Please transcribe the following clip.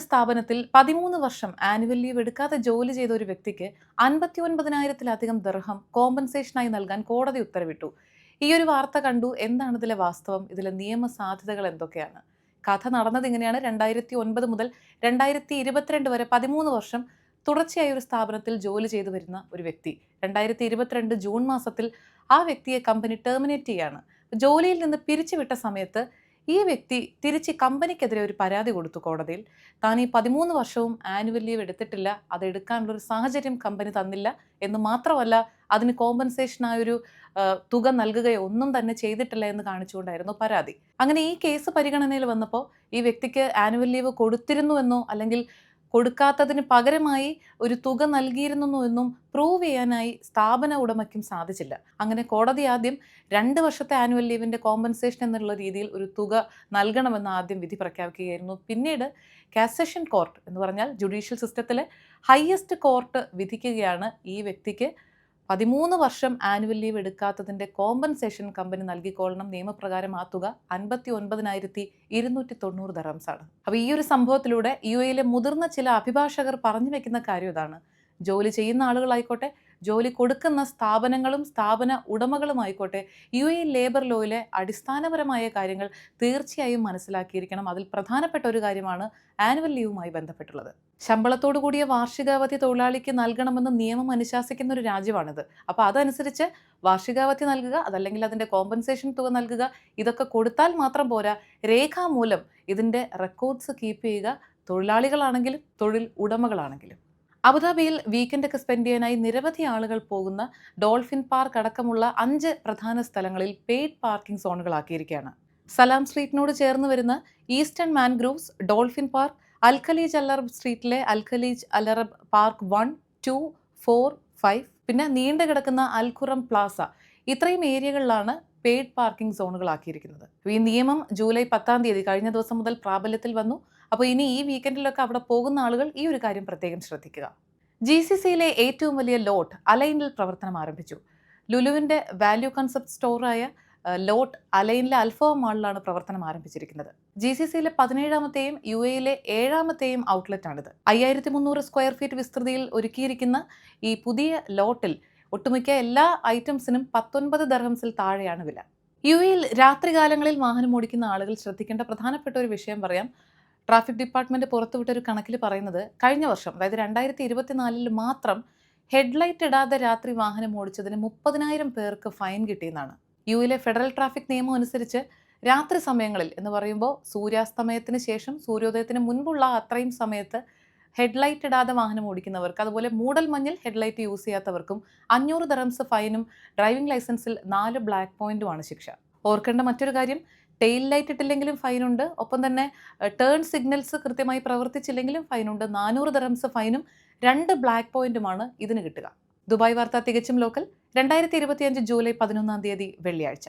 ഒരു സ്ഥാപനത്തിൽ പതിമൂന്ന് വർഷം ആനുവൽ ലീവ് എടുക്കാതെ ജോലി ചെയ്ത ഒരു വ്യക്തിക്ക് അൻപത്തി ഒൻപതിനായിരത്തിലധികം ദർഹം കോമ്പൻസേഷനായി നൽകാൻ കോടതി ഉത്തരവിട്ടു. ഈ ഒരു വാർത്ത കണ്ടു. എന്താണ് ഇതിലെ വാസ്തവം? ഇതിലെ നിയമ സാധ്യതകൾ എന്തൊക്കെയാണ്? കഥ നടന്നത് ഇങ്ങനെയാണ്. രണ്ടായിരത്തി ഒൻപത് മുതൽ രണ്ടായിരത്തി ഇരുപത്തിരണ്ട് വരെ പതിമൂന്ന് വർഷം തുടർച്ചയായി ഒരു സ്ഥാപനത്തിൽ ജോലി ചെയ്തു വരുന്ന ഒരു വ്യക്തി. രണ്ടായിരത്തി ഇരുപത്തിരണ്ട് ജൂൺ മാസത്തിൽ ആ വ്യക്തിയെ കമ്പനി ടെർമിനേറ്റ് ചെയ്യാണ്. ജോലിയിൽ നിന്ന് പിരിച്ചുവിട്ട സമയത്ത് ഈ വ്യക്തി തിരിച്ച് കമ്പനിക്കെതിരെ ഒരു പരാതി കൊടുത്തു കോടതിയിൽ. താൻ ഈ പതിമൂന്ന് വർഷവും ആനുവൽ ലീവ് എടുത്തിട്ടില്ല. അത് എടുക്കാനുള്ള ഒരു സാഹചര്യം കമ്പനി തന്നില്ല എന്ന് മാത്രമല്ല അതിന് കോമ്പൻസേഷനായൊരു തുക നൽകുകയോ ഒന്നും തന്നെ ചെയ്തിട്ടില്ല എന്ന് കാണിച്ചുകൊണ്ടായിരുന്നു പരാതി. അങ്ങനെ ഈ കേസ് പരിഗണനയിൽ വന്നപ്പോൾ ഈ വ്യക്തിക്ക് ആനുവൽ ലീവ് കൊടുത്തിരുന്നുവെന്നോ അല്ലെങ്കിൽ കൊടുക്കാത്തതിന് പകരമായി ഒരു തുക നൽകിയിരുന്നു എന്നും പ്രൂവ് ചെയ്യാനായി സ്ഥാപന ഉടമയ്ക്കും സാധിച്ചില്ല. അങ്ങനെ കോടതി ആദ്യം രണ്ട് വർഷത്തെ ആനുവൽ ലീവിന്റെ കോമ്പൻസേഷൻ എന്നുള്ള രീതിയിൽ ഒരു തുക നൽകണമെന്ന് ആദ്യം വിധി പ്രഖ്യാപിക്കുകയായിരുന്നു. പിന്നീട് കാസേഷൻ കോർട്ട് എന്ന് പറഞ്ഞാൽ ജുഡീഷ്യൽ സിസ്റ്റത്തിലെ ഹയസ്റ്റ് കോർട്ട് വിധിക്കുകയാണ് ഈ വ്യക്തിക്ക് പതിമൂന്ന് വർഷം ആനുവൽ ലീവ് എടുക്കാത്തതിന്റെ കോമ്പൻസേഷൻ കമ്പനി നൽകിക്കോളണം നിയമപ്രകാരം ആ തുക അൻപത്തി ഒൻപതിനായിരത്തി ഇരുന്നൂറ്റി തൊണ്ണൂറ് ദറംസാണ് അപ്പോൾ ഈ ഒരു സംഭവത്തിലൂടെ യു എയിലെ മുതിർന്ന ചില അഭിഭാഷകർ പറഞ്ഞു വെക്കുന്ന കാര്യം ഇതാണ്. ജോലി ചെയ്യുന്ന ആളുകളായിക്കോട്ടെ ജോലി കൊടുക്കുന്ന സ്ഥാപനങ്ങളും സ്ഥാപന ഉടമകളുമായിക്കോട്ടെ യു എ ലേബർ ലോയിലെ അടിസ്ഥാനപരമായ കാര്യങ്ങൾ തീർച്ചയായും മനസ്സിലാക്കിയിരിക്കണം. അതിൽ പ്രധാനപ്പെട്ട ഒരു കാര്യമാണ് ആനുവൽ ലീവുമായി ബന്ധപ്പെട്ടുള്ളത്. ശമ്പളത്തോടു കൂടിയ വാർഷികാവധി തൊഴിലാളിക്ക് നൽകണമെന്ന് നിയമം അനുശാസിക്കുന്ന ഒരു രാജ്യമാണിത്. അപ്പോൾ അതനുസരിച്ച് വാർഷികാവധി നൽകുക അതല്ലെങ്കിൽ അതിന്റെ കോമ്പൻസേഷൻ തുക നൽകുക ഇതൊക്കെ കൊടുത്താൽ മാത്രം പോരാ. രേഖാമൂലം ഇതിന്റെ റെക്കോർഡ്സ് കീപ്പ് ചെയ്യുക തൊഴിലാളികളാണെങ്കിലും തൊഴിൽ ഉടമകളാണെങ്കിലും. അബുദാബിയിൽ വീക്കെൻഡൊക്കെ സ്പെൻഡ് ചെയ്യാനായി നിരവധി ആളുകൾ പോകുന്ന ഡോൾഫിൻ പാർക്ക് അടക്കമുള്ള അഞ്ച് പ്രധാന സ്ഥലങ്ങളിൽ പെയ്ഡ് പാർക്കിംഗ് സോണുകളാക്കിയിരിക്കുകയാണ്. സലാം സ്ട്രീറ്റിനോട് ചേർന്ന് വരുന്ന eastern mangroves dolphin park Al Khaleej Al Arab സ്ട്രീറ്റിലെ Al Khaleej Al Arab park one two four five പിന്നെ നീണ്ടു കിടക്കുന്ന അൽഖുറം പ്ലാസ. ഇത്രയും ഏരിയകളിലാണ് പെയ്ഡ് പാർക്കിംഗ് സോണുകളാക്കിയിരിക്കുന്നത്. ഈ നിയമം ജൂലൈ പത്താം തീയതി കഴിഞ്ഞ ദിവസം മുതൽ പ്രാബല്യത്തിൽ വന്നു. അപ്പോൾ ഇനി ഈ വീക്കെൻഡിലൊക്കെ അവിടെ പോകുന്ന ആളുകൾ ഈ ഒരു കാര്യം പ്രത്യേകം ശ്രദ്ധിക്കുക. ജി സി സിയിലെ ഏറ്റവും വലിയ ലോട്ട് അലൈനിൽ പ്രവർത്തനം ആരംഭിച്ചു. ലുലുവിന്റെ വാല്യൂ കൺസെപ്റ്റ് സ്റ്റോറായ ലോട്ട് അലൈനിലെ അൽഫോ മാളിലാണ് പ്രവർത്തനം ആരംഭിച്ചിരിക്കുന്നത്. ജി സി സിയിലെ പതിനേഴാമത്തെയും യു എയിലെ ഏഴാമത്തെയും ഔട്ട്ലെറ്റാണിത് അയ്യായിരത്തി മുന്നൂറ് സ്ക്വയർ ഫീറ്റ് വിസ്തൃതിയിൽ ഒരുക്കിയിരിക്കുന്ന ഈ പുതിയ ലോട്ടിൽ ഒട്ടുമിക്ക എല്ലാ ഐറ്റംസിനും പത്തൊൻപത് ദർഹംസിൽ താഴെയാണ് വില. യു എയിൽ രാത്രികാലങ്ങളിൽ വാഹനം ഓടിക്കുന്ന ആളുകൾ ശ്രദ്ധിക്കേണ്ട പ്രധാനപ്പെട്ട ഒരു വിഷയം പറയാം. ട്രാഫിക് ഡിപ്പാർട്ട്മെന്റ് പുറത്തുവിട്ട ഒരു കണക്കിൽ പറയുന്നത് കഴിഞ്ഞ വർഷം അതായത് രണ്ടായിരത്തി ഇരുപത്തിനാലിൽ മാത്രം ഹെഡ്ലൈറ്റ് ഇടാതെ രാത്രി വാഹനം ഓടിച്ചതിന് മുപ്പതിനായിരം പേർക്ക് ഫൈൻ കിട്ടിയെന്നാണ്. യു എയിലെ ഫെഡറൽ ട്രാഫിക് നിയമം അനുസരിച്ച് രാത്രി സമയങ്ങളിൽ എന്ന് പറയുമ്പോൾ സൂര്യാസ്തമയത്തിന് ശേഷം സൂര്യോദയത്തിന് മുൻപുള്ള അത്രയും സമയത്ത് ഹെഡ്ലൈറ്റ് ഇടാതെ വാഹനം ഓടിക്കുന്നവർക്ക് അതുപോലെ മൂടൽ മഞ്ഞിൽ ഹെഡ്ലൈറ്റ് യൂസ് ചെയ്യാത്തവർക്കും അഞ്ഞൂറ് ദറംസ് ഫൈനും ഡ്രൈവിംഗ് ലൈസൻസിൽ നാല് ബ്ലാക്ക് പോയിന്റുമാണ് ശിക്ഷ. ഓർക്കേണ്ട മറ്റൊരു കാര്യം ടെയിൽ ലൈറ്റ് ഇട്ടില്ലെങ്കിലും ഫൈനുണ്ട് ഒപ്പം തന്നെ ടേൺ സിഗ്നൽസ് കൃത്യമായി പ്രവർത്തിച്ചില്ലെങ്കിലും ഫൈനുണ്ട് നാനൂറ് ദറംസ് ഫൈനും രണ്ട് ബ്ലാക്ക് പോയിന്റുമാണ് ഇതിന് കിട്ടുക. ദുബായ് വാർത്ത തികച്ചും ലോക്കൽ രണ്ടായിരത്തി ഇരുപത്തിയഞ്ച് ജൂലൈ പതിനൊന്നാം തീയതി വെള്ളിയാഴ്ച.